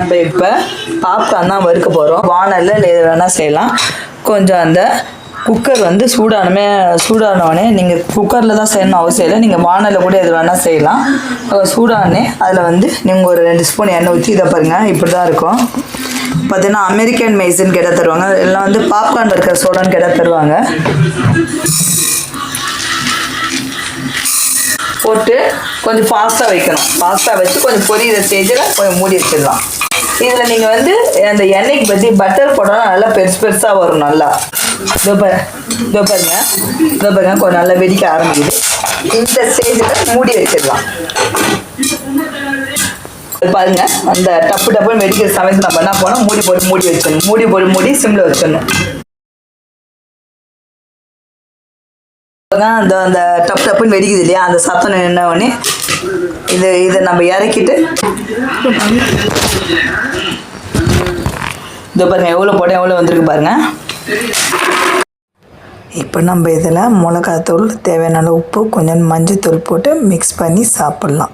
நம்ம இப்போ பாப்கார்ன் தான் வறுக்க போகிறோம் வானலில் இல்லை எது வேணால் செய்யலாம். கொஞ்சம் அந்த குக்கர் வந்து சூடானமே சூடானோடனே நீங்கள் குக்கரில் தான் செய்யணும் அவசியம் இல்லை. நீங்கள் வானலில் கூட எது வேணால் செய்யலாம். சூடானே அதில் வந்து நீங்கள் ஒரு ரெண்டு ஸ்பூன் எண்ணெய் ஊற்றி இதை பாருங்கள் இப்படி தான் இருக்கும். பார்த்தீங்கன்னா அமெரிக்கன் மெய்ஸின் கேட்ட தருவாங்க. எல்லாம் வந்து பாப்கார்ன் இருக்கிற சோடான்னு கேட்டால் தருவாங்க. போட்டு கொஞ்சம் ஃபாஸ்ட்டாக வைக்கணும். ஃபாஸ்ட்டாக வச்சு கொஞ்சம் பொரியிற ஸ்டேஜில் கொஞ்சம் மூடி வச்சிடலாம். இதில் நீங்கள் வந்து அந்த எண்ணெய்க்கு பற்றி பட்டர் போட்டோம்னா நல்லா பெருசு பெருசாக வரும் நல்லா. இதோ பாரு இதோ பாருங்க. இதோ பாருங்க கொஞ்சம் நல்லா வெடிக்க ஆரம்பிக்குது. இந்த ஸ்டேஜில் மூடி வச்சிடலாம். பாருங்க அந்த டப்பு டப்புன்னு வெடிக்கிற சமயத்தில் நம்ம என்ன போனோம் மூடி போட்டு மூடி வச்சிடணும். மூடி போட்டு மூடி சிம்மில் வச்சிடணும். அந்த அந்த டப் டப்புன்னு வெடிக்குது இல்லையா? அந்த சத்தம் என்ன உடனே இது இதை நம்ம இறக்கிட்டு. இதோ பாருங்க எவ்வளோ போட எவ்வளோ வந்திருக்கு பாருங்க. இப்போ நம்ம இதில் மிளகாத்தூள் தேவையான அளவு உப்பு கொஞ்சம் மஞ்சத்தூள் போட்டு மிக்ஸ் பண்ணி சாப்பிட்லாம்.